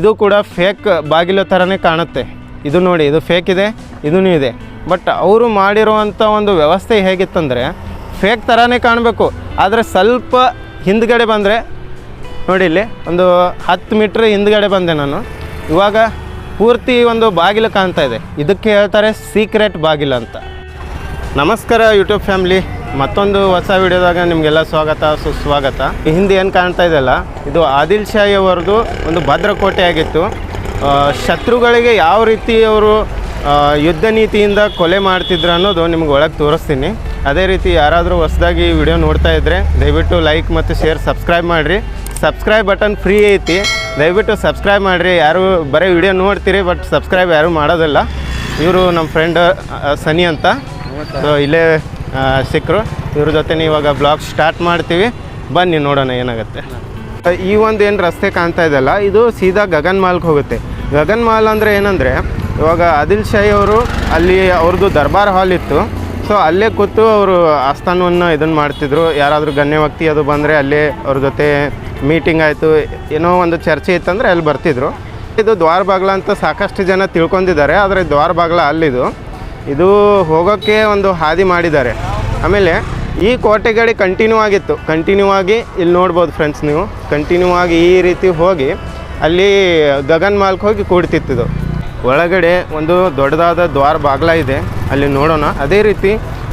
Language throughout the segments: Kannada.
ಇದು ಕೂಡ ಫೇಕ್ ಬಾಗಿಲು ಥರನೇ ಕಾಣುತ್ತೆ. ಇದು ನೋಡಿ, ಇದು ಫೇಕ್ ಇದೆ, ಇದೂ ಇದೆ. ಬಟ್ ಅವರು ಮಾಡಿರುವಂಥ ಒಂದು ವ್ಯವಸ್ಥೆ ಹೇಗಿತ್ತಂದರೆ ಫೇಕ್ ಥರನೇ ಕಾಣಬೇಕು. ಆದರೆ ಸ್ವಲ್ಪ ಹಿಂದ್ಗಡೆ ಬಂದರೆ, ನೋಡಿ ಇಲ್ಲಿ, ಒಂದು ಹತ್ತು ಮೀಟ್ರ್ ಹಿಂದ್ಗಡೆ ಬಂದೆ ನಾನು. ಇವಾಗ ಪೂರ್ತಿ ಒಂದು ಬಾಗಿಲು ಕಾಣ್ತಾ ಇದೆ. ಇದಕ್ಕೆ ಹೇಳ್ತಾರೆ ಸೀಕ್ರೆಟ್ ಬಾಗಿಲು ಅಂತ. ನಮಸ್ಕಾರ ಯೂಟ್ಯೂಬ್ ಫ್ಯಾಮ್ಲಿ ಮತ್ತೊಂದು ಹೊಸ ವಿಡಿಯೋದಾಗ ನಿಮಗೆಲ್ಲ ಸ್ವಾಗತ, ಸುಸ್ವಾಗತ. ಹಿಂದೆ ಏನು ಕಾಣ್ತಾ ಇದೆಯಲ್ಲ, ಇದು ಆದಿಲ್ ಶಾಹಿ ಅವರದು ಒಂದು ಭದ್ರಕೋಟೆ ಆಗಿತ್ತು ಶತ್ರುಗಳಿಗೆ ಯಾವ ರೀತಿ ಅವರು ಯುದ್ಧ ನೀತಿಯಿಂದ ಕೊಲೆ ಮಾಡ್ತಿದ್ರು ಅನ್ನೋದು ನಿಮ್ಗೆ ಒಳಗೆ ತೋರಿಸ್ತೀನಿ. ಅದೇ ರೀತಿ ಯಾರಾದರೂ ಹೊಸದಾಗಿ ವಿಡಿಯೋ ನೋಡ್ತಾ ಇದ್ದರೆ ದಯವಿಟ್ಟು ಲೈಕ್ ಮತ್ತು ಶೇರ್ ಸಬ್ಸ್ಕ್ರೈಬ್ ಮಾಡಿರಿ. ಸಬ್ಸ್ಕ್ರೈಬ್ ಬಟನ್ ಫ್ರೀ ಐತಿ. ದಯವಿಟ್ಟು ಸಬ್ಸ್ಕ್ರೈಬ್ ಮಾಡಿರಿ. ಯಾರು ಬರೀ ವಿಡಿಯೋ ನೋಡ್ತೀರಿ, ಬಟ್ ಸಬ್ಸ್ಕ್ರೈಬ್ ಯಾರೂ ಮಾಡೋದಿಲ್ಲ. ಇವರು ನಮ್ಮ ಫ್ರೆಂಡ್ ಸನಿ ಅಂತ. ಸೊ ಇಲ್ಲೇ ಸಿಕ್ಕರು ಇವ್ರ ಜೊತೆ ಇವಾಗ ಬ್ಲಾಗ್ ಸ್ಟಾರ್ಟ್ ಮಾಡ್ತೀವಿ. ಬನ್ನಿ ನೋಡೋಣ ಏನಾಗುತ್ತೆ. ಈ ಒಂದು ಏನು ರಸ್ತೆ ಕಾಣ್ತಾ ಇದೆಯಲ್ಲ, ಇದು ಸೀದಾ ಗಗನ್ ಮಾಲ್ಗೆ ಹೋಗುತ್ತೆ. ಗಗನ್ ಮಾಲ್ ಅಂದರೆ ಏನಂದರೆ, ಇವಾಗ ಆದಿಲ್ ಶಾಹಿ ಅವರು ಅಲ್ಲಿ ಅವ್ರದ್ದು ದರ್ಬಾರ್ ಹಾಲ್ ಇತ್ತು. ಸೊ ಅಲ್ಲೇ ಕೂತು ಅವರು ಆಸ್ಥಾನವನ್ನು ಇದನ್ನು ಮಾಡ್ತಿದ್ರು. ಯಾರಾದರೂ ಗಣ್ಯ ವ್ಯಕ್ತಿ ಅದು ಬಂದರೆ ಅಲ್ಲೇ ಅವ್ರ ಜೊತೆ ಮೀಟಿಂಗ್ ಆಯಿತು. ಏನೋ ಒಂದು ಚರ್ಚೆ ಇತ್ತಂದರೆ ಅಲ್ಲಿ ಬರ್ತಿದ್ರು. ಇದು ದ್ವಾರ ಬಾಗ್ಲ ಅಂತ ಸಾಕಷ್ಟು ಜನ ತಿಳ್ಕೊಂಡಿದ್ದಾರೆ. ಆದರೆ ದ್ವಾರ ಬಾಗ್ಲ ಅಲ್ಲಿದು. ಇದು ಹೋಗೋಕ್ಕೆ ಒಂದು ಹಾದಿ ಮಾಡಿದ್ದಾರೆ. ಆಮೇಲೆ ಈ ಕೋಟೆಗಡಿ ಕಂಟಿನ್ಯೂ ಆಗಿತ್ತು. ಕಂಟಿನ್ಯೂ ಆಗಿ ಇಲ್ಲಿ ನೋಡ್ಬೋದು ಫ್ರೆಂಡ್ಸ್ ನೀವು. ಕಂಟಿನ್ಯೂ ಆಗಿ ಈ ರೀತಿ ಹೋಗಿ ಅಲ್ಲಿ ಗಗನ್ ಮಾಲ್ಕ್ ಹೋಗಿ ಕೂಡ್ತಿತ್ತು ಒಳಗಡೆ ಒಂದು ದೊಡ್ಡದಾದ ದ್ವಾರ ಬಾಗ್ಲ ಇದೆ. ಅಲ್ಲಿ ನೋಡೋಣ. ಅದೇ ರೀತಿ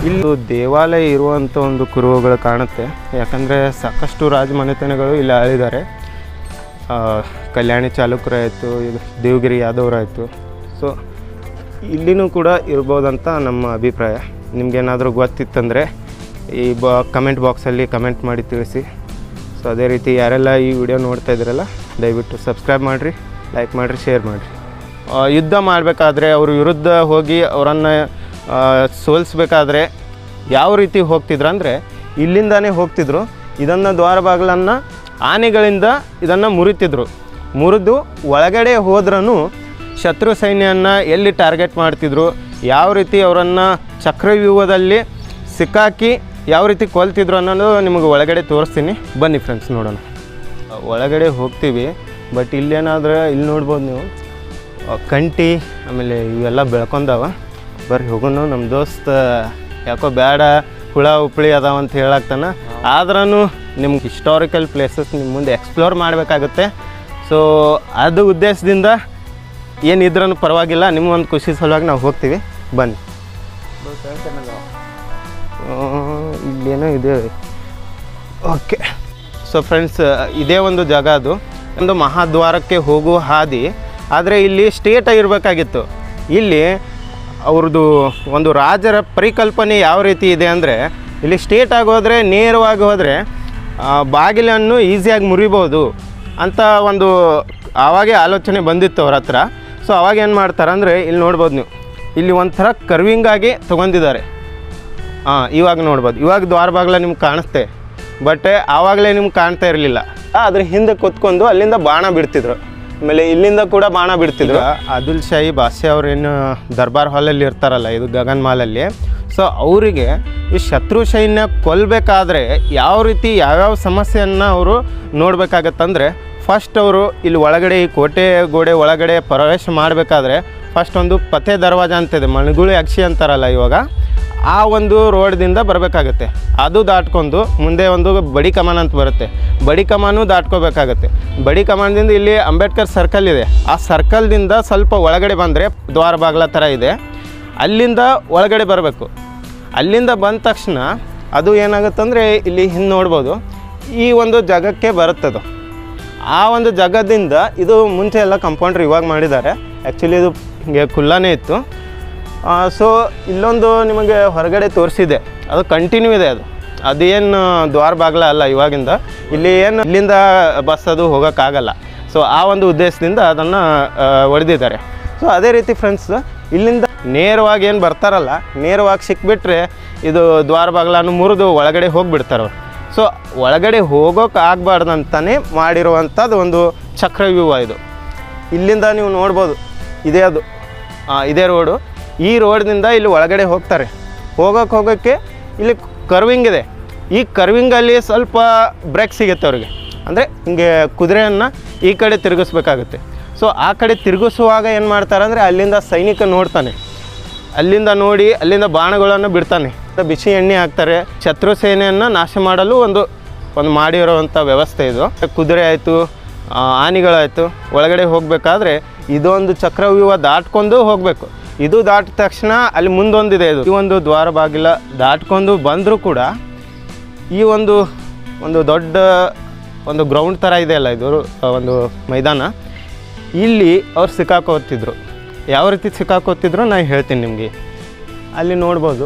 ಇಲ್ಲಿ ದೇವಾಲಯ ಇರುವಂಥ ಒಂದು ಕುರುಹುಗಳು ಕಾಣುತ್ತೆ. ಯಾಕಂದರೆ ಸಾಕಷ್ಟು ರಾಜಮನೆತನಗಳು ಇಲ್ಲಿ ಆಳಿದ್ದಾರೆ ಕಲ್ಯಾಣಿ ಚಾಲುಕ್ಯರಾಯಿತು, ಇದು ದೇವಗಿರಿ ಯಾದವರಾಯಿತು. ಸೊ ಇಲ್ಲಿನೂ ಕೂಡ ಇರ್ಬೋದಂತ ನಮ್ಮ ಅಭಿಪ್ರಾಯ. ನಿಮಗೇನಾದರೂ ಗೊತ್ತಿತ್ತಂದರೆ ಈ ಬಾ ಕಮೆಂಟ್ ಬಾಕ್ಸಲ್ಲಿ ಕಮೆಂಟ್ ಮಾಡಿ ತಿಳಿಸಿ. ಸೊ ಅದೇ ರೀತಿ ಯಾರೆಲ್ಲ ಈ ವಿಡಿಯೋ ನೋಡ್ತಾ ಇದ್ದೀರಲ್ಲ ದಯವಿಟ್ಟು ಸಬ್ಸ್ಕ್ರೈಬ್ ಮಾಡಿರಿ ಲೈಕ್ ಮಾಡಿರಿ ಶೇರ್ ಮಾಡಿರಿ. ಯುದ್ಧ ಮಾಡಬೇಕಾದ್ರೆ ಅವ್ರ ವಿರುದ್ಧ ಹೋಗಿ ಅವರನ್ನು ಸೋಲಿಸ್ಬೇಕಾದ್ರೆ ಯಾವ ರೀತಿ ಹೋಗ್ತಿದ್ರು ಅಂದರೆ ಇಲ್ಲಿಂದಾನೇ ಹೋಗ್ತಿದ್ರು. ಇದನ್ನು ದ್ವಾರ ಬಾಗಿಲನ್ನು ಆನೆಗಳಿಂದ ಇದನ್ನು ಮುರಿತಿದ್ರು. ಮುರಿದು ಒಳಗಡೆ ಹೋದ್ರೂ ಶತ್ರು ಸೈನ್ಯವನ್ನು ಎಲ್ಲಿ ಟಾರ್ಗೆಟ್ ಮಾಡ್ತಿದ್ರು, ಯಾವ ರೀತಿ ಅವರನ್ನು ಚಕ್ರವ್ಯೂಹದಲ್ಲಿ ಸಿಕ್ಕಾಕಿ ಯಾವ ರೀತಿ ಕೊಲ್ತಿದ್ರು ಅನ್ನೋದು ನಿಮಗೆ ಒಳಗಡೆ ತೋರಿಸ್ತೀನಿ. ಬನ್ನಿ ಫ್ರೆಂಡ್ಸ್ ನೋಡೋಣ. ಒಳಗಡೆ ಹೋಗ್ತೀವಿ ಬಟ್ ಇಲ್ಲೇನಾದ್ರೆ ಇಲ್ಲಿ ನೋಡ್ಬೋದು ನೀವು. ಕಂಟಿ, ಆಮೇಲೆ ಇವೆಲ್ಲ ಬೆಳ್ಕೊಂಡವ. ಬರ್ರಿ ಹೋಗೋಣ ನಮ್ಮ ದೋಸ್ತ ಯಾಕೋ ಬೇಡ ಹುಳ ಉಪ್ಪಳಿ ಅದಾವ ಅಂತ ಹೇಳಾಗ್ತಾನೆ ಆದ್ರೂ ನಿಮ್ಗೆ ಹಿಸ್ಟಾರಿಕಲ್ ಪ್ಲೇಸಸ್ ನಿಮ್ಮ ಮುಂದೆ ಎಕ್ಸ್ಪ್ಲೋರ್ ಮಾಡಬೇಕಾಗುತ್ತೆ. ಸೊ ಅದು ಉದ್ದೇಶದಿಂದ ಏನಿದ್ರೂ ಪರವಾಗಿಲ್ಲ, ನಿಮ್ಮ ಒಂದು ಖುಷಿ ಸಲುವಾಗಿ ನಾವು ಹೋಗ್ತೀವಿ. ಬನ್ನಿ. ಇಲ್ಲೇನೋ ಇದೆ. ಓಕೆ. ಸೊ ಫ್ರೆಂಡ್ಸ್ ಇದೇ ಒಂದು ಜಾಗ ಅದು. ಒಂದು ಮಹಾದ್ವಾರಕ್ಕೆ ಹೋಗುವ ಹಾದಿ. ಆದರೆ ಇಲ್ಲಿ ಸ್ಟೇಟ್ ಆಗಿರಬೇಕಾಗಿತ್ತು. ಇಲ್ಲಿ ಅವ್ರದ್ದು ಒಂದು ರಾಜರ ಪರಿಕಲ್ಪನೆ ಯಾವ ರೀತಿ ಇದೆ ಅಂದರೆ, ಇಲ್ಲಿ ಸ್ಟೇಟ್ ಆಗೋದ್ರೆ, ನೇರವಾಗಿ ಹೋದರೆ ಬಾಗಿಲನ್ನು ಈಸಿಯಾಗಿ ಮುರಿಬೋದು ಅಂತ ಒಂದು ಆವಾಗೇ ಆಲೋಚನೆ ಬಂದಿತ್ತು ಅವ್ರ ಹತ್ರ. ಸೊ ಅವಾಗ ಏನು ಮಾಡ್ತಾರೆ ಅಂದರೆ ಇಲ್ಲಿ ನೋಡ್ಬೋದು ನೀವು. ಇಲ್ಲಿ ಒಂಥರ ಕರ್ವಿಂಗಾಗಿ ತೊಗೊಂಡಿದ್ದಾರೆ. ಹಾಂ, ಇವಾಗ ನೋಡ್ಬೋದು. ಇವಾಗ ದ್ವಾರ ಬಾಗ್ಲ ನಿಮ್ಗೆ ಕಾಣಿಸ್ತೆ. ಬಟ್ ಆವಾಗಲೇ ನಿಮ್ಗೆ ಕಾಣ್ತಾ ಇರಲಿಲ್ಲ. ಅದ್ರ ಹಿಂದೆ ಕೂತ್ಕೊಂಡು ಅಲ್ಲಿಂದ ಬಾಣ ಬಿಡ್ತಿದ್ರು. ಆಮೇಲೆ ಇಲ್ಲಿಂದ ಕೂಡ ಬಾಣ ಬಿಡ್ತಿದ್ರು. ಅದುಲ್ ಶಾಹಿ ಬಾಸೆ ಅವ್ರೇನು ದರ್ಬಾರ್ ಹಾಲಲ್ಲಿ ಇರ್ತಾರಲ್ಲ, ಇದು ಗಗನ್ ಮಾಲಲ್ಲಿ. ಸೊ ಅವರಿಗೆ ಈ ಶತ್ರು ಸೈನ್ಯ ಕೊಲ್ಲಬೇಕಾದ್ರೆ ಯಾವ ರೀತಿ ಯಾವ್ಯಾವ ಸಮಸ್ಯೆಯನ್ನು ಅವರು ನೋಡ್ಬೇಕಾಗತ್ತಂದ್ರೆ ಫಸ್ಟ್ ಅವರು ಇಲ್ಲಿ ಒಳಗಡೆ ಈ ಕೋಟೆ ಗೋಡೆ ಒಳಗಡೆ ಪ್ರವೇಶ ಮಾಡಬೇಕಾದ್ರೆ ಫಸ್ಟ್ ಒಂದು ಪತೆ ದರ್ವಾಜ ಅಂತಿದೆ ಮಣಗುಳಿ ಅಕ್ಷಿ ಅಂತಾರಲ್ಲ ಇವಾಗ. ಆ ಒಂದು ರೋಡ್ದಿಂದ ಬರಬೇಕಾಗತ್ತೆ. ಅದು ದಾಟ್ಕೊಂಡು ಮುಂದೆ ಒಂದು ಬಡಿ ಕಮಾನ್ ಅಂತ ಬರುತ್ತೆ. ಬಡಿ ಕಮಾನು ದಾಟ್ಕೋಬೇಕಾಗತ್ತೆ. ಬಡಿ ಕಮಾನ್ದಿಂದ ಇಲ್ಲಿ ಅಂಬೇಡ್ಕರ್ ಸರ್ಕಲ್ ಇದೆ. ಆ ಸರ್ಕಲ್ದಿಂದ ಸ್ವಲ್ಪ ಒಳಗಡೆ ಬಂದರೆ ದ್ವಾರ ಬಾಗ್ಲ ಥರ ಇದೆ. ಅಲ್ಲಿಂದ ಒಳಗಡೆ ಬರಬೇಕು. ಅಲ್ಲಿಂದ ಬಂದ ತಕ್ಷಣ ಅದು ಏನಾಗುತ್ತಂದರೆ ಇಲ್ಲಿ ಹಿಂದೆ ನೋಡ್ಬೋದು. ಈ ಒಂದು ಜಾಗಕ್ಕೆ ಬರುತ್ತದು. ಆ ಒಂದು ಜಾಗದಿಂದ ಇದು ಮುಂಚೆ ಎಲ್ಲ ಕಂಪೌಂಡ್ರ್ ಇವಾಗ ಮಾಡಿದ್ದಾರೆ. ಆ್ಯಕ್ಚುಲಿ ಇದು ಹಿಂಗೆ ಖುಲ್ಲಾನೇ ಇತ್ತು. ಸೊ ಇಲ್ಲೊಂದು ನಿಮಗೆ ಹೊರಗಡೆ ತೋರಿಸಿದೆ. ಅದು ಕಂಟಿನ್ಯೂ ಇದೆ ಅದು. ಅದೇನು ದ್ವಾರ ಬಾಗ್ಲ ಅಲ್ಲ ಇವಾಗಿಂದ. ಇಲ್ಲಿ ಏನು ಇಲ್ಲಿಂದ ಬಸ್ ಅದು ಹೋಗೋಕ್ಕಾಗಲ್ಲ. ಸೊ ಆ ಒಂದು ಉದ್ದೇಶದಿಂದ ಅದನ್ನು ಹೊಡೆದಿದ್ದಾರೆ ಸೊ ಅದೇ ರೀತಿ ಫ್ರೆಂಡ್ಸ್ ಇಲ್ಲಿಂದ ನೇರವಾಗಿ ಏನು ಬರ್ತಾರಲ್ಲ, ನೇರವಾಗಿ ಸಿಕ್ಬಿಟ್ರೆ ಇದು ದ್ವಾರ ಬಾಗ್ಲನ್ನು ಮುರಿದು ಒಳಗಡೆ ಹೋಗಿಬಿಡ್ತಾರೆ ಅವ್ರು ಸೊ ಒಳಗಡೆ ಹೋಗೋಕೆ ಆಗಬಾರ್ದಂತಾನೆ ಮಾಡಿರುವಂಥದ್ದು ಒಂದು ಚಕ್ರವ್ಯೂಹ ಇದು. ಇಲ್ಲಿಂದ ನೀವು ನೋಡ್ಬೋದು, ಇದೇ ಅದು. ಇದೇ ರೋಡು ಈ ರೋಡ್ನಿಂದ ಇಲ್ಲಿ ಒಳಗಡೆ ಹೋಗ್ತಾರೆ. ಹೋಗೋಕೆ ಹೋಗೋಕ್ಕೆ ಇಲ್ಲಿ ಕರ್ವಿಂಗ್ ಇದೆ. ಈ ಕರ್ವಿಂಗಲ್ಲಿ ಸ್ವಲ್ಪ ಬ್ರೇಕ್ ಸಿಗುತ್ತೆ ಅವ್ರಿಗೆ. ಅಂದರೆ ಹಿಂಗೆ ಕುದುರೆಯನ್ನು ಈ ಕಡೆ ತಿರುಗಿಸ್ಬೇಕಾಗುತ್ತೆ. ಸೊ ಆ ಕಡೆ ತಿರುಗಿಸುವಾಗ ಏನು ಮಾಡ್ತಾರೆ ಅಂದರೆ ಅಲ್ಲಿಂದ ಸೈನಿಕ ನೋಡ್ತಾನೆ. ಅಲ್ಲಿಂದ ನೋಡಿ, ಅಲ್ಲಿಂದ ಬಾಣಗಳನ್ನು ಬಿಡ್ತಾನೆ. ಬಿಸಿ ಎಣ್ಣೆ ಹಾಕ್ತಾರೆ. ಶತ್ರು ಸೇನೆಯನ್ನು ನಾಶ ಮಾಡಲು ಒಂದು ಒಂದು ಮಾಡಿರೋವಂಥ ವ್ಯವಸ್ಥೆ ಇದು. ಕುದುರೆ ಆಯಿತು ಆನೆಗಳಾಯಿತು, ಒಳಗಡೆ ಹೋಗಬೇಕಾದ್ರೆ ಇದೊಂದು ಚಕ್ರವ್ಯೂಹ ದಾಟ್ಕೊಂಡು ಹೋಗಬೇಕು. ಇದು ದಾಟಿದ ತಕ್ಷಣ ಅಲ್ಲಿ ಮುಂದೊಂದಿದೆ ಇದು. ಈ ಒಂದು ದ್ವಾರ ಬಾಗಿಲ ದಾಟ್ಕೊಂಡು ಬಂದರೂ ಕೂಡ ಈ ಒಂದು ಒಂದು ದೊಡ್ಡ ಒಂದು ಗ್ರೌಂಡ್ ಥರ ಇದೆ ಅಲ್ಲ ಇದು ಒಂದು ಮೈದಾನ. ಇಲ್ಲಿ ಅವ್ರು ಸಿಕ್ಕಾಕೋತಿದ್ರು ಯಾವ ರೀತಿ ಸಿಕ್ಕಾಕೋತಿದ್ರು ನಾನು ಹೇಳ್ತೀನಿ ನಿಮಗೆ. ಅಲ್ಲಿ ನೋಡ್ಬೋದು.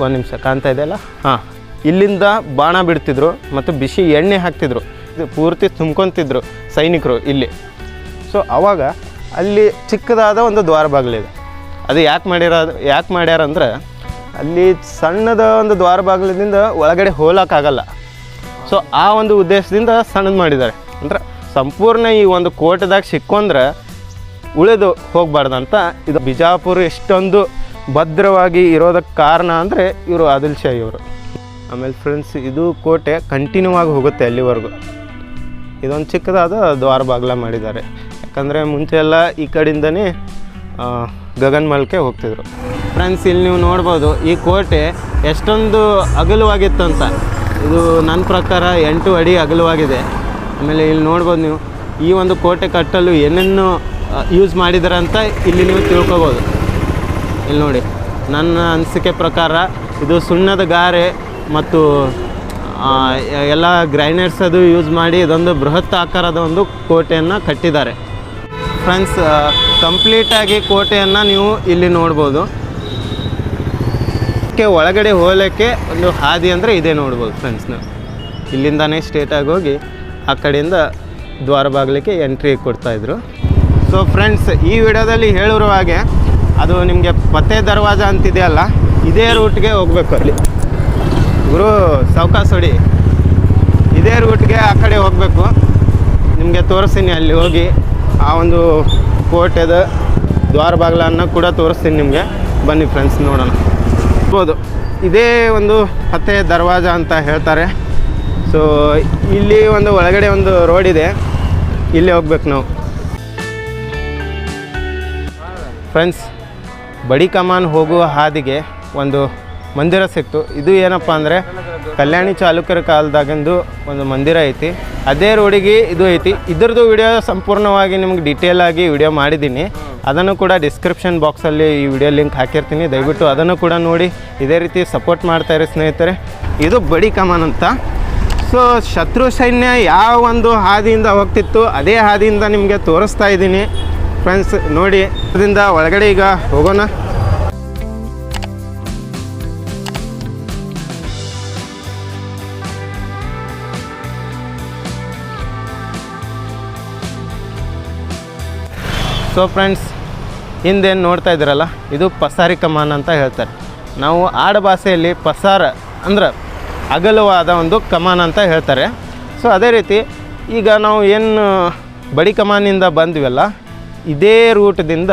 ಒಂದು ನಿಮಿಷ ಕಾಣ್ತಾ ಇದೆಯಲ್ಲ? ಹಾಂ. ಇಲ್ಲಿಂದ ಬಾಣ ಬಿಡ್ತಿದ್ರು ಮತ್ತು ಬಿಸಿ ಎಣ್ಣೆ ಹಾಕ್ತಿದ್ರು. ಇದು ಪೂರ್ತಿ ತುಂಬ್ಕೊತಿದ್ರು ಸೈನಿಕರು ಇಲ್ಲಿ. ಸೊ ಆವಾಗ ಅಲ್ಲಿ ಚಿಕ್ಕದಾದ ಒಂದು ದ್ವಾರ ಬಾಗಿಲಿದೆ. ಅದು ಯಾಕೆ ಮಾಡ್ಯಾರ ಯಾಕೆ ಮಾಡ್ಯಾರಂದ್ರೆ ಅಲ್ಲಿ ಸಣ್ಣದ ಒಂದು ದ್ವಾರ ಬಾಗಿಲಿಂದ ಒಳಗಡೆ ಹೋಲಕ್ಕಾಗಲ್ಲ. ಸೊ ಆ ಒಂದು ಉದ್ದೇಶದಿಂದ ಸಣ್ಣದು ಮಾಡಿದ್ದಾರೆ. ಅಂದ್ರೆ ಸಂಪೂರ್ಣ ಈ ಒಂದು ಕೋಟೆದಾಗ ಸಿಕ್ಕೊಂಡ್ರೆ ಉಳಿದು ಹೋಗಬಾರ್ದಂತ ಇದು ಬಿಜಾಪುರ ಎಷ್ಟೊಂದು ಭದ್ರವಾಗಿ ಇರೋದಕ್ಕೆ ಕಾರಣ ಅಂದರೆ ಇವರು ಆದಿಲ್ ಶಾಹಿ ಇವರು. ಆಮೇಲೆ ಫ್ರೆಂಡ್ಸ್ ಇದು ಕೋಟೆ ಕಂಟಿನ್ಯೂ ಆಗಿ ಹೋಗುತ್ತೆ ಅಲ್ಲಿವರೆಗೂ. ಇದೊಂದು ಚಿಕ್ಕದಾದ ದ್ವಾರ ಬಾಗ್ಲ ಮಾಡಿದ್ದಾರೆ. ಯಾಕಂದರೆ ಮುಂಚೆ ಎಲ್ಲ ಈ ಕಡೆಯಿಂದನೇ ಗಗನ್ ಗಗನ್ಮಲ್ಕೆ ಹೋಗ್ತಿದ್ರು. ಫ್ರೆಂಡ್ಸ್ ಇಲ್ಲಿ ನೀವು ನೋಡ್ಬೋದು, ಈ ಕೋಟೆ ಎಷ್ಟೊಂದು ಅಗಲವಾಗಿತ್ತಂತ. ಇದು ನನ್ನ ಪ್ರಕಾರ ಎಂಟು ಅಡಿ ಅಗಲವಾಗಿದೆ. ಆಮೇಲೆ ಇಲ್ಲಿ ನೋಡ್ಬೋದು ನೀವು, ಈ ಒಂದು ಕೋಟೆ ಕಟ್ಟಲು ಏನೇನು ಯೂಸ್ ಮಾಡಿದ್ದಾರೆ ಅಂತ ಇಲ್ಲಿ ನೀವು ತಿಳ್ಕೊಬೋದು. ಇಲ್ಲಿ ನೋಡಿ. ನನ್ನ ಅನಿಸಿಕೆ ಪ್ರಕಾರ ಇದು ಸುಣ್ಣದ ಗಾರೆ ಮತ್ತು ಎಲ್ಲ ಗ್ರೈನರ್ಸ್ ಅದು ಯೂಸ್ ಮಾಡಿ ಇದೊಂದು ಬೃಹತ್ ಆಕಾರದ ಒಂದು ಕೋಟೆಯನ್ನು ಕಟ್ಟಿದ್ದಾರೆ. ಫ್ರೆಂಡ್ಸ್ ಕಂಪ್ಲೀಟಾಗಿ ಕೋಟೆಯನ್ನು ನೀವು ಇಲ್ಲಿ ನೋಡ್ಬೋದು. ಒಳಗಡೆ ಹೋಗಲಿಕ್ಕೆ ಒಂದು ಹಾದಿ ಅಂದರೆ ಇದೇ ನೋಡ್ಬೋದು ಫ್ರೆಂಡ್ಸ್ ನೀವು. ಇಲ್ಲಿಂದಾನೇ ಸ್ಟೇಟಾಗಿ ಹೋಗಿ ಆ ಕಡೆಯಿಂದ ದ್ವಾರ ಬಾಗಿಲಿಕ್ಕೆ ಎಂಟ್ರಿ ಕೊಡ್ತಾಯಿದ್ರು ಸೊ ಫ್ರೆಂಡ್ಸ್ ಈ ವಿಡಿಯೋದಲ್ಲಿ ಹೇಳಿರುವ ಹಾಗೆ ಅದು ನಿಮಗೆ ಪತ್ತೆ ದರ್ವಾಜ ಅಂತಿದೆಯಲ್ಲ, ಇದೇ ರೂಟ್ಗೆ ಹೋಗ್ಬೇಕು ಅಲ್ಲಿ. ಗುರು, ಸಾವ್ಕಾಸ್ ಹೊಡಿ. ಇದೇ ರೂಟ್ಗೆ ಆ ಕಡೆ ಹೋಗಬೇಕು. ನಿಮಗೆ ತೋರಿಸ್ತೀನಿ ಅಲ್ಲಿ ಹೋಗಿ. ಆ ಒಂದು ಕೋಟೆದ ದ್ವಾರ ಬಾಗಿಲನ್ನು ಕೂಡ ತೋರಿಸ್ತೀನಿ ನಿಮಗೆ. ಬನ್ನಿ ಫ್ರೆಂಡ್ಸ್ ನೋಡೋಣ. ಇರ್ಬೋದು ಇದೇ ಒಂದು ಪತ್ತೆ ದರ್ವಾಜ ಅಂತ ಹೇಳ್ತಾರೆ. ಸೊ ಇಲ್ಲಿ ಒಂದು ಒಳಗಡೆ ಒಂದು ರೋಡ್ ಇದೆ. ಇಲ್ಲಿ ಹೋಗ್ಬೇಕು ನಾವು. ಫ್ರೆಂಡ್ಸ್ ಬಡಿ ಕಮಾನ್ ಹೋಗುವ ಹಾದಿಗೆ ಒಂದು ಮಂದಿರ ಸಿಕ್ತು. ಇದು ಏನಪ್ಪ ಅಂದರೆ ಕಲ್ಯಾಣಿ ಚಾಲುಕ್ಯರ ಕಾಲದಾಗಿಂದು ಒಂದು ಮಂದಿರ ಐತಿ. ಅದೇ ರೋಡಿಗೆ ಇದು ಐತಿ. ಇದ್ರದ್ದು ವಿಡಿಯೋ ಸಂಪೂರ್ಣವಾಗಿ ನಿಮ್ಗೆ ಡೀಟೇಲ್ ಆಗಿ ವಿಡಿಯೋ ಮಾಡಿದ್ದೀನಿ. ಅದನ್ನು ಕೂಡ ಡಿಸ್ಕ್ರಿಪ್ಷನ್ ಬಾಕ್ಸಲ್ಲಿ ಈ ವಿಡಿಯೋ ಲಿಂಕ್ ಹಾಕಿರ್ತೀನಿ. ದಯವಿಟ್ಟು ಅದನ್ನು ಕೂಡ ನೋಡಿ. ಇದೇ ರೀತಿ ಸಪೋರ್ಟ್ ಮಾಡ್ತಾ ಇರಿ ಸ್ನೇಹಿತರೆ. ಇದು ಬಡಿ ಕಮಾನ್ ಅಂತ. ಸೊ ಶತ್ರು ಸೈನ್ಯ ಯಾವ ಒಂದು ಹಾದಿಯಿಂದ ಹೋಗ್ತಿತ್ತು, ಅದೇ ಹಾದಿಯಿಂದ ನಿಮಗೆ ತೋರಿಸ್ತಾ ಇದ್ದೀನಿ. ಫ್ರೆಂಡ್ಸ್ ನೋಡಿ ಅದರಿಂದ ಒಳಗಡೆ ಈಗ ಹೋಗೋಣ. ಸೊ ಫ್ರೆಂಡ್ಸ್ ಹಿಂದೇನು ನೋಡ್ತಾ ಇದ್ದೀರಲ್ಲ, ಇದು ಪಸಾರಿ ಕಮಾನ್ ಅಂತ ಹೇಳ್ತಾರೆ. ನಾವು ಆಡ ಭಾಷೆಯಲ್ಲಿ ಪಸಾರ ಅಂದ್ರೆ ಅಗಲವಾದ ಒಂದು ಕಮಾನ್ ಅಂತ ಹೇಳ್ತಾರೆ. ಸೊ ಅದೇ ರೀತಿ ಈಗ ನಾವು ಏನು ಬಡಿ ಕಮಾನಿಂದ ಬಂದ್ವಲ್ಲ ಇದೇ ರೂಟ್ದಿಂದ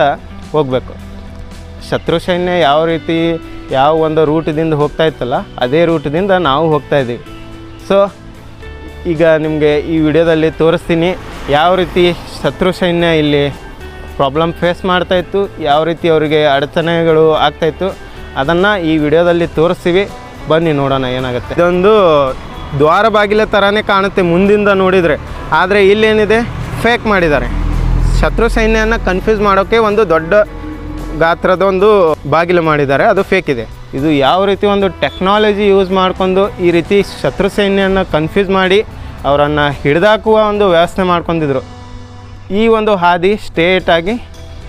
ಹೋಗಬೇಕು. ಶತ್ರು ಸೈನ್ಯ ಯಾವ ರೀತಿ ಯಾವ ಒಂದು ರೂಟ್ದಿಂದ ಹೋಗ್ತಾ ಇತ್ತಲ್ಲ, ಅದೇ ರೂಟ್ದಿಂದ ನಾವು ಹೋಗ್ತಾ ಇದ್ದೀವಿ ಸೊ ಈಗ ನಿಮಗೆ ಈ ವಿಡಿಯೋದಲ್ಲಿ ತೋರಿಸ್ತೀನಿ ಯಾವ ರೀತಿ ಶತ್ರು ಸೈನ್ಯ ಇಲ್ಲಿ ಪ್ರಾಬ್ಲಮ್ ಫೇಸ್ ಮಾಡ್ತಾಯಿತ್ತು ಯಾವ ರೀತಿ ಅವರಿಗೆ ಅಡಚಣೆಗಳು ಆಗ್ತಾಯಿತ್ತು ಅದನ್ನು ಈ ವಿಡಿಯೋದಲ್ಲಿ ತೋರಿಸ್ತೀವಿ. ಬನ್ನಿ ನೋಡೋಣ ಏನಾಗುತ್ತೆ. ಇದೊಂದು ದ್ವಾರ ಬಾಗಿಲ ಥರನೇ ಕಾಣುತ್ತೆ ಮುಂದಿಂದ ನೋಡಿದರೆ. ಆದರೆ ಇಲ್ಲೇನಿದೆ? ಫೇಕ್ ಮಾಡಿದ್ದಾರೆ. ಶತ್ರು ಸೈನ್ಯನ ಕನ್ಫ್ಯೂಸ್ ಮಾಡೋಕ್ಕೆ ಒಂದು ದೊಡ್ಡ ಗಾತ್ರದ ಒಂದು ಬಾಗಿಲು ಮಾಡಿದ್ದಾರೆ. ಅದು ಫೇಕ್ ಇದೆ. ಇದು ಯಾವ ರೀತಿ ಒಂದು ಟೆಕ್ನಾಲಜಿ ಯೂಸ್ ಮಾಡ್ಕೊಂಡು ಈ ರೀತಿ ಶತ್ರು ಸೈನ್ಯನ ಕನ್ಫ್ಯೂಸ್ ಮಾಡಿ ಅವರನ್ನು ಹಿಡಿದಾಕುವ ಒಂದು ವ್ಯವಸ್ಥೆ ಮಾಡ್ಕೊಂಡಿದ್ರು. ಈ ಒಂದು ಹಾದಿ ಸ್ಟೇಟಾಗಿ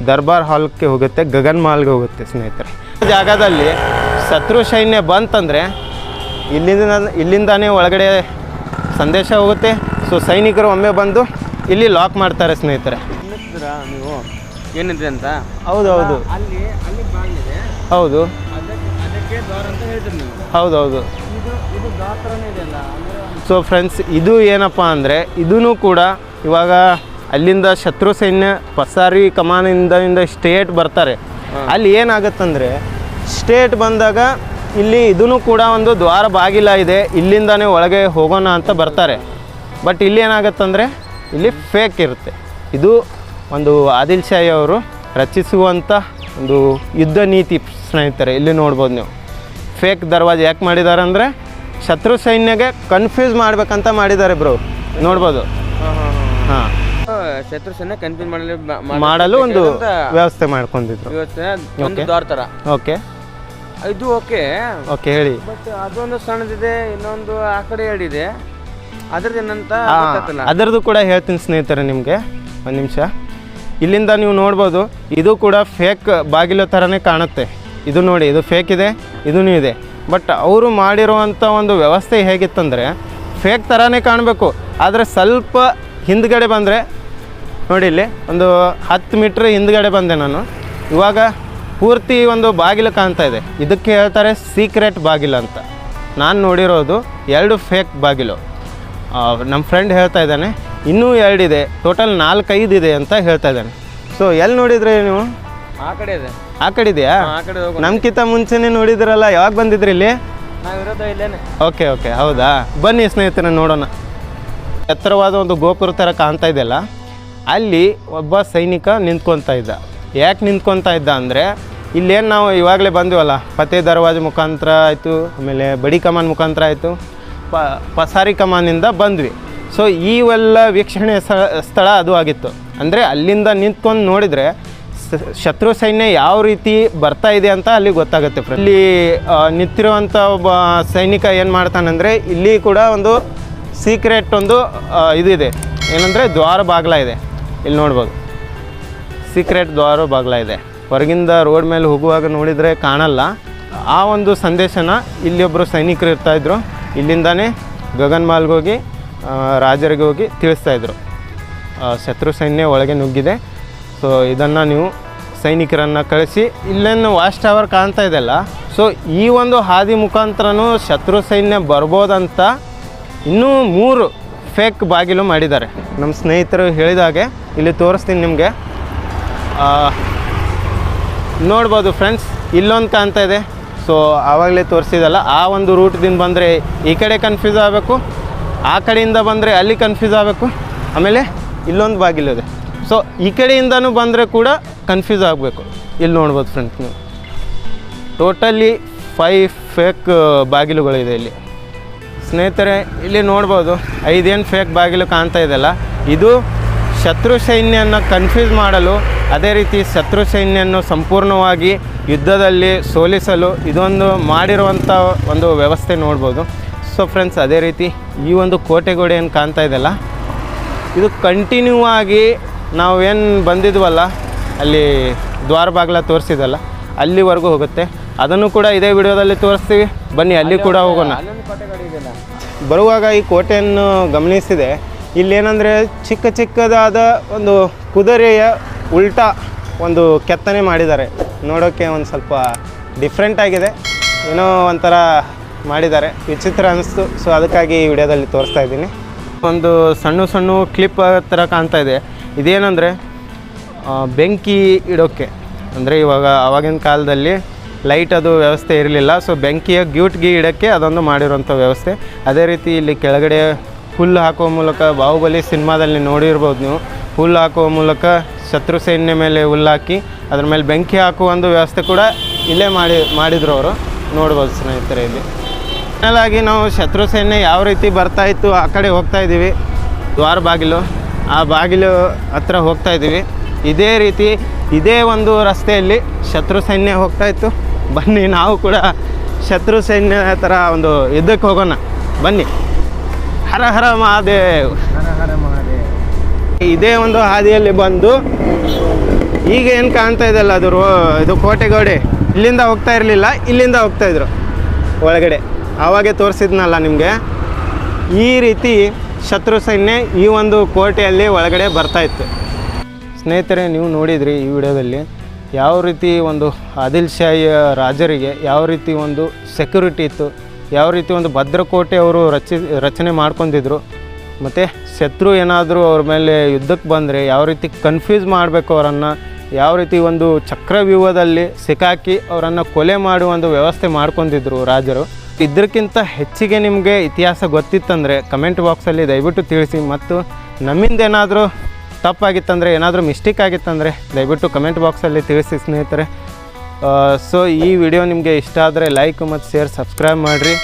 ದರ್ಬಾರ್ ಹಾಲ್ಗೆ ಹೋಗುತ್ತೆ, ಗಗನ್ ಮಾಲ್ಗೆ ಹೋಗುತ್ತೆ ಸ್ನೇಹಿತರೆ. ಜಾಗದಲ್ಲಿ ಶತ್ರು ಸೈನ್ಯ ಬಂತಂದರೆ ಇಲ್ಲಿಂದ, ಇಲ್ಲಿಂದನೇ ಒಳಗಡೆ ಸಂದೇಶ ಹೋಗುತ್ತೆ. ಸೊ ಸೈನಿಕರು ಒಮ್ಮೆ ಬಂದು ಇಲ್ಲಿ ಲಾಕ್ ಮಾಡ್ತಾರೆ ಸ್ನೇಹಿತರೆ. ಅನ್ನಿಸ್ತೀರಾ ನೀವು? ಏನಿದೆ ಅಂತ? ಹೌದು ಹೌದು ಅಲ್ಲಿ ಅಲ್ಲಿ ಬಾಗಿಲಿದೆ. ಹೌದು. ಅದಕ್ಕೆ ಅದಕ್ಕೆ ದ್ವಾರ ಅಂತ ಹೇಳ್ತೀರಿ ನೀವು. ಹೌದು ಹೌದು ಇದು ಇದು ಗಾತ್ರನೇ ಇದೆಯಲ್ಲ ಅಂದರೆ ಸೊ ಫ್ರೆಂಡ್ಸ್ ಇದು ಏನಪ್ಪ ಅಂದರೆ ಇದೂ ಕೂಡ ಇವಾಗ ಅಲ್ಲಿಂದ ಶತ್ರು ಸೈನ್ಯ ಪಸಾರಿ ಕಮಾನಿಂದ ಇಂದ ಸ್ಟೇಟ್ ಬರ್ತಾರೆ ಅಲ್ಲಿ ಏನಾಗುತ್ತಂದರೆ ಸ್ಟೇಟ್ ಬಂದಾಗ ಇಲ್ಲಿ ಇದೂ ಕೂಡ ಒಂದು ದ್ವಾರ ಬಾಗಿಲ ಇದೆ ಇಲ್ಲಿಂದಾನೇ ಒಳಗೆ ಹೋಗೋಣ ಅಂತ ಬರ್ತಾರೆ. ಬಟ್ ಇಲ್ಲಿ ಏನಾಗುತ್ತಂದರೆ ಇಲ್ಲಿ ಫೇಕ್ ಇರುತ್ತೆ. ಇದು ಒಂದು ಆದಿಲ್ ಶಾಹಿ ಅವರು ರಚಿಸುವಂಥ ಒಂದು ಯುದ್ಧ ನೀತಿ ಸ್ನೇಹಿತರೆ ಇಲ್ಲಿ ನೋಡ್ಬೋದು ನೀವು. ಫೇಕ್ ದರ್ವಾಜೆ ಯಾಕೆ ಮಾಡಿದ್ದಾರೆ ಅಂದರೆ ಶತ್ರು ಸೈನ್ಯಗೆ ಕನ್ಫ್ಯೂಸ್ ಮಾಡ್ಬೇಕಂತ ಮಾಡಿದ್ದಾರೆ ಬ್ರೋ ನೋಡ್ಬೋದು. ಹಾಂ. ಶತ್ರು ಸೈನ್ಯ ಕನ್ಫ್ಯೂಸ್ ಮಾಡಲು ಮಾಡಲು ಒಂದು ವ್ಯವಸ್ಥೆ ಮಾಡ್ಕೊಂಡಿದ್ರು. ವ್ಯವಸ್ಥೆ ಓಕೆ ಇದು ಓಕೆ ಓಕೆ ಹೇಳಿ. ಬಟ್ ಅದೊಂದು ಸಣ್ಣದಿದೆ ಇನ್ನೊಂದು ಆ ಕಡೆ ಎರಡಿದೆ. ಅದ್ರದ್ದು ಏನಂತ ಅದರದ್ದು ಕೂಡ ಹೇಳ್ತೀನಿ ಸ್ನೇಹಿತರೆ ನಿಮಗೆ. ಒಂದು ನಿಮಿಷ. ಇಲ್ಲಿಂದ ನೀವು ನೋಡ್ಬೋದು, ಇದು ಕೂಡ ಫೇಕ್ ಬಾಗಿಲು ಥರನೇ ಕಾಣುತ್ತೆ. ಇದು ನೋಡಿ, ಇದು ಫೇಕ್ ಇದೆ, ಇದೂ ಇದೆ. ಬಟ್ ಅವರು ಮಾಡಿರುವಂಥ ಒಂದು ವ್ಯವಸ್ಥೆ ಹೇಗಿತ್ತಂದರೆ ಫೇಕ್ ಥರನೇ ಕಾಣಬೇಕು. ಆದರೆ ಸ್ವಲ್ಪ ಹಿಂದ್ಗಡೆ ಬಂದರೆ, ನೋಡಿ ಇಲ್ಲಿ, ಒಂದು ಹತ್ತು ಮೀಟ್ರ್ ಹಿಂದ್ಗಡೆ ಬಂದೆ ನಾನು. ಇವಾಗ ಪೂರ್ತಿ ಒಂದು ಬಾಗಿಲು ಕಾಣ್ತಾ ಇದೆ. ಇದಕ್ಕೆ ಹೇಳ್ತಾರೆ ಸೀಕ್ರೆಟ್ ಬಾಗಿಲು ಅಂತ. ನಾನು ನೋಡಿರೋದು ಎರಡು ಫೇಕ್ ಬಾಗಿಲು. ನಮ್ಮ ಫ್ರೆಂಡ್ ಹೇಳ್ತಾ ಇದ್ದಾನೆ ಇನ್ನೂ ಎರಡಿದೆ. ಟೋಟಲ್ ನಾಲ್ಕೈದು ಇದೆ ಅಂತ ಹೇಳ್ತಾ ಇದ್ದಾನೆ. ಸೊ ಎಲ್ಲಿ ನೋಡಿದ್ರಿ ನೀವು? ಆ ಕಡೆ ಇದೆ. ಆ ಕಡೆ ಇದೆಯಾ? ಆ ಕಡೆ ಹೋಗೋಣ. ನಮ್ಗಿಂತ ಮುಂಚೆನೇ ನೋಡಿದ್ರಲ್ಲ ಯಾವಾಗ ಬಂದಿದ್ರಿ ಇಲ್ಲಿ? ಓಕೆ ಓಕೆ ಹೌದಾ? ಬನ್ನಿ ಸ್ನೇಹಿತರೆ ನೋಡೋಣ. ಎತ್ತರವಾದ ಒಂದು ಗೋಪುರ ಥರ ಕಾಣ್ತಾ ಇದೆಯಲ್ಲ ಅಲ್ಲಿ? ಒಬ್ಬ ಸೈನಿಕ ನಿಂತ್ಕೊತಾ ಇದ್ದ. ಯಾಕೆ ನಿಂತ್ಕೊತಾ ಇದ್ದ ಅಂದರೆ ಇಲ್ಲೇನು ನಾವು ಇವಾಗಲೇ ಬಂದಿವಲ್ಲ? ಫತೇ ದರ್ವಾಜ ಮುಖಾಂತರ ಆಯಿತು ಆಮೇಲೆ ಬಡಿ ಕಮಾನ್ ಮುಖಾಂತರ ಆಯಿತು. ಪ ಪಸಾರಿ ಕಮಾನಿಂದ ಬಂದ್ವಿ. ಸೊ ಇವೆಲ್ಲ ವೀಕ್ಷಣೆ ಸ್ಥಳ ಅದು ಆಗಿತ್ತು. ಅಂದರೆ ಅಲ್ಲಿಂದ ನಿಂತ್ಕೊಂಡು ನೋಡಿದರೆ ಶತ್ರು ಸೈನ್ಯ ಯಾವ ರೀತಿ ಬರ್ತಾ ಇದೆ ಅಂತ ಅಲ್ಲಿ ಗೊತ್ತಾಗುತ್ತೆ. ಇಲ್ಲಿ ನಿಂತಿರುವಂಥ ಒಬ್ಬ ಸೈನಿಕ ಏನು ಮಾಡ್ತಾನಂದರೆ ಇಲ್ಲಿ ಕೂಡ ಒಂದು ಸೀಕ್ರೆಟ್ ಒಂದು ಇದಿದೆ. ಏನಂದರೆ ದ್ವಾರ ಬಾಗ್ಲ ಇದೆ. ಇಲ್ಲಿ ನೋಡ್ಬೋದು. ಸೀಕ್ರೆಟ್ ದ್ವಾರ ಬಾಗ್ಲ ಇದೆ. ಹೊರಗಿಂದ ರೋಡ್ ಮೇಲೆ ಹೋಗುವಾಗ ನೋಡಿದರೆ ಕಾಣಲ್ಲ. ಆ ಒಂದು ಸಂದೇಶನ ಇಲ್ಲಿ ಒಬ್ಬರು ಸೈನಿಕರು ಇರ್ತಾಯಿದ್ರು ಇಲ್ಲಿಂದಾನೇ ಗಗನ್ ಆ, ರಾಜರಿಗೆ ಹೋಗಿ ತಿಳಿಸ್ತಾಯಿದ್ರು ಆ, ಶತ್ರು ಸೈನ್ಯ ಒಳಗೆ ನುಗ್ಗಿದೆ. ಸೊ ಇದನ್ನು ನೀವು ಸೈನಿಕರನ್ನು ಕಳಿಸಿ ಇಲ್ಲೇನು ವಾಚ್ ಟವರ್ ಕಾಣ್ತಾ ಇದೆಯಲ್ಲ ಸೊ ಈ ಒಂದು ಹಾದಿ ಮುಖಾಂತರನೂ ಶತ್ರು ಸೈನ್ಯ ಬರ್ಬೋದಂತ ಇನ್ನೂ ಮೂರು ಫೇಕ್ ಬಾಗಿಲು ಮಾಡಿದ್ದಾರೆ. ನಮ್ಮ ಸ್ನೇಹಿತರು ಹೇಳಿದಾಗೆ ಇಲ್ಲಿ ತೋರಿಸ್ತೀನಿ ನಿಮಗೆ. ನೋಡ್ಬೋದು ಫ್ರೆಂಡ್ಸ್ ಇಲ್ಲೊಂದು ಕಾಣ್ತಾ ಇದೆ. ಸೊ ಆವಾಗಲೇ ತೋರಿಸಿದಲ್ಲ ಆ ಒಂದು ರೂಟ್ದಿಂದ ಬಂದರೆ ಈ ಕಡೆ ಕನ್ಫ್ಯೂಸ್ ಆಗಬೇಕು. ಆ ಕಡೆಯಿಂದ ಬಂದರೆ ಅಲ್ಲಿ ಕನ್ಫ್ಯೂಸ್ ಆಗಬೇಕು. ಆಮೇಲೆ ಇಲ್ಲೊಂದು ಬಾಗಿಲಿದೆ. ಸೊ ಈ ಕಡೆಯಿಂದನೂ ಬಂದರೆ ಕೂಡ ಕನ್ಫ್ಯೂಸ್ ಆಗಬೇಕು. ಇಲ್ಲಿ ನೋಡ್ಬೋದು ಫ್ರೆಂಡ್ಸ್ ನೀವು. ಟೋಟಲಿ ಫೈವ್ ಫೇಕ್ ಬಾಗಿಲುಗಳಿದೆ ಇಲ್ಲಿ. ಸ್ನೇಹಿತರೆ, ಇಲ್ಲಿ ನೋಡ್ಬೋದು ಐದೇನು ಫೇಕ್ ಬಾಗಿಲು ಕಾಣ್ತಾ ಇದೆಯಲ್ಲ? ಇದು ಶತ್ರು ಸೈನ್ಯನ ಕನ್ಫ್ಯೂಸ್ ಮಾಡಲು, ಅದೇ ರೀತಿ ಶತ್ರು ಸೈನ್ಯನ್ನು ಸಂಪೂರ್ಣವಾಗಿ ಯುದ್ಧದಲ್ಲಿ ಸೋಲಿಸಲು ಇದೊಂದು ಮಾಡಿರುವಂಥ ಒಂದು ವ್ಯವಸ್ಥೆ ನೋಡ್ಬೋದು. ಸೊ ಫ್ರೆಂಡ್ಸ್ ಅದೇ ರೀತಿ ಈ ಒಂದು ಕೋಟೆಗೋಡೆ ಏನು ಕಾಣ್ತಾ ಇದೆಯಲ್ಲ ಇದು ಕಂಟಿನ್ಯೂ ಆಗಿ ನಾವೇನು ಬಂದಿದ್ವಲ್ಲ ಅಲ್ಲಿ ದ್ವಾರ ಬಾಗ್ಲ ತೋರಿಸಿದಲ್ಲ ಅಲ್ಲಿವರೆಗೂ ಹೋಗುತ್ತೆ. ಅದನ್ನು ಕೂಡ ಇದೇ ವಿಡಿಯೋದಲ್ಲಿ ತೋರಿಸ್ತೀವಿ. ಬನ್ನಿ ಅಲ್ಲಿ ಕೂಡ ಹೋಗೋಣ. ಬರುವಾಗ ಈ ಕೋಟೆಯನ್ನು ಗಮನಿಸಿದೆ. ಇಲ್ಲೇನಂದರೆ ಚಿಕ್ಕ ಚಿಕ್ಕದಾದ ಒಂದು ಕುದುರೆಯ ಉಲ್ಟಾ ಒಂದು ಕೆತ್ತನೆ ಮಾಡಿದ್ದಾರೆ. ನೋಡೋಕ್ಕೆ ಒಂದು ಸ್ವಲ್ಪ ಡಿಫ್ರೆಂಟ್ ಆಗಿದೆ. ಏನೋ ಒಂಥರ ಮಾಡಿದ್ದಾರೆ. ವಿಚಿತ್ರ ಅನಿಸ್ತು. ಸೊ ಅದಕ್ಕಾಗಿ ಈ ವಿಡಿಯೋದಲ್ಲಿ ತೋರಿಸ್ತಾ ಇದ್ದೀನಿ. ಒಂದು ಸಣ್ಣ ಸಣ್ಣ ಕ್ಲಿಪ್ ಥರ ಕಾಣ್ತಾ ಇದೆ. ಇದೇನೆಂದರೆ ಬೆಂಕಿ ಇಡೋಕ್ಕೆ ಅಂದರೆ ಇವಾಗ ಆವಾಗಿನ ಕಾಲದಲ್ಲಿ ಲೈಟ್ ಅದು ವ್ಯವಸ್ಥೆ ಇರಲಿಲ್ಲ. ಸೊ ಬೆಂಕಿಯ ಗ್ಯೂಟ್ಗೆ ಇಡೋಕ್ಕೆ ಅದೊಂದು ಮಾಡಿರುವಂಥ ವ್ಯವಸ್ಥೆ. ಅದೇ ರೀತಿ ಇಲ್ಲಿ ಕೆಳಗಡೆ ಹುಲ್ಲು ಹಾಕುವ ಮೂಲಕ ಬಾಹುಬಲಿ ಸಿನಿಮಾದಲ್ಲಿ ನೋಡಿರ್ಬೋದು ನೀವು. ಹುಲ್ಲು ಹಾಕುವ ಮೂಲಕ ಶತ್ರು ಸೈನ್ಯ ಮೇಲೆ ಹುಲ್ಲು ಹಾಕಿ, ಅದ್ರ ಮೇಲೆ ಬೆಂಕಿ ಹಾಕುವ ಒಂದು ವ್ಯವಸ್ಥೆ ಕೂಡ ಇಲ್ಲೇ ಮಾಡಿ, ಮಾಡಿದ್ರು ಅವರು. ನೋಡ್ಬೋದು ಸ್ನೇಹಿತರೆ ಇಲ್ಲಿ. ಫೈನಲ್ ಆಗಿ ನಾವು ಶತ್ರು ಸೇನೆ ಯಾವ ರೀತಿ ಬರ್ತಾ ಇತ್ತು ಆ ಕಡೆ ಹೋಗ್ತಾ ಇದ್ದೀವಿ. ದ್ವಾರ ಬಾಗಿಲು. ಆ ಬಾಗಿಲು ಹತ್ರ ಹೋಗ್ತಾ ಇದ್ದೀವಿ. ಇದೇ ರೀತಿ ಇದೇ ಒಂದು ರಸ್ತೆಯಲ್ಲಿ ಶತ್ರು ಸೈನ್ಯ ಹೋಗ್ತಾ ಇತ್ತು. ಬನ್ನಿ ನಾವು ಕೂಡ ಶತ್ರು ಸೈನ್ಯ ಥರ ಒಂದು ಯುದ್ಧಕ್ಕೆ ಹೋಗೋಣ. ಬನ್ನಿ. ಹರ ಹರ ಮಹಾದೇವ್. ಹರ ಹರ ಮಹಾದೇವ್. ಇದೇ ಒಂದು ಹಾದಿಯಲ್ಲಿ ಬಂದು ಈಗ ಏನು ಕಾಣ್ತಾ ಇದೆಯಲ್ಲ ಅದು ರೋ ಇದು ಕೋಟೆಗೋಡೆ. ಇಲ್ಲಿಂದ ಹೋಗ್ತಾ ಇರಲಿಲ್ಲ ಇಲ್ಲಿಂದ ಹೋಗ್ತಾ ಇದ್ರು. ಒಳಗಡೆ. ಆವಾಗೆ ತೋರಿಸಿದ್ನಲ್ಲ ನಿಮಗೆ, ಈ ರೀತಿ ಶತ್ರು ಸೈನ್ಯ ಈ ಒಂದು ಕೋಟೆಯಲ್ಲಿ ಒಳಗಡೆ ಬರ್ತಾ ಇತ್ತು. ಸ್ನೇಹಿತರೆ, ನೀವು ನೋಡಿದ್ರಿ ಈ ವಿಡಿಯೋದಲ್ಲಿ ಯಾವ ರೀತಿ ಒಂದು ಆದಿಲ್ ಶಾಹಿಯ ರಾಜರಿಗೆ ಯಾವ ರೀತಿ ಒಂದು ಸೆಕ್ಯೂರಿಟಿ ಇತ್ತು, ಯಾವ ರೀತಿ ಒಂದು ಭದ್ರಕೋಟೆ ಅವರು ರಚಿ, ರಚನೆ ಮಾಡ್ಕೊಂಡಿದ್ರು, ಮತ್ತು ಶತ್ರು ಏನಾದರೂ ಅವ್ರ ಮೇಲೆ ಯುದ್ಧಕ್ಕೆ ಬಂದರೆ ಯಾವ ರೀತಿ ಕನ್ಫ್ಯೂಸ್ ಮಾಡಬೇಕು ಅವರನ್ನು, ಯಾವ ರೀತಿ ಒಂದು ಚಕ್ರವ್ಯೂಹದಲ್ಲಿ ಸಿಕ್ಕಾಕಿ ಅವರನ್ನು ಕೊಲೆ ಮಾಡುವ ಒಂದು ವ್ಯವಸ್ಥೆ ಮಾಡ್ಕೊಂಡಿದ್ರು ರಾಜರು. ಇದಕ್ಕಿಂತ ಹೆಚ್ಚಿಗೆ ನಿಮಗೆ ಇತಿಹಾಸ ಗೊತ್ತಿತ್ತಂದರೆ ಕಮೆಂಟ್ ಬಾಕ್ಸಲ್ಲಿ ದಯವಿಟ್ಟು ತಿಳಿಸಿ ಮತ್ತು ನಮ್ಮಿಂದ ಏನಾದರೂ ತಪ್ಪಾಗಿತ್ತಂದರೆ, ಏನಾದರೂ ಮಿಸ್ಟೇಕ್ ಆಗಿತ್ತಂದರೆ ದಯವಿಟ್ಟು ಕಮೆಂಟ್ ಬಾಕ್ಸಲ್ಲಿ ತಿಳಿಸಿ ಸ್ನೇಹಿತರೆ. ಸೊ ಈ ವಿಡಿಯೋ ನಿಮಗೆ ಇಷ್ಟ ಆದರೆ ಲೈಕ್ ಮತ್ತು ಶೇರ್ ಸಬ್ಸ್ಕ್ರೈಬ್ ಮಾಡಿರಿ.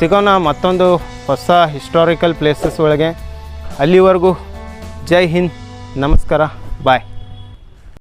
ಸಿಗೋಣ ಮತ್ತೊಂದು ಹೊಸ ಹಿಸ್ಟಾರಿಕಲ್ ಪ್ಲೇಸಸ್ ಒಳಗೆ. ಅಲ್ಲಿವರೆಗೂ ಜೈ ಹಿಂದ್, ನಮಸ್ಕಾರ ಬಾಯ್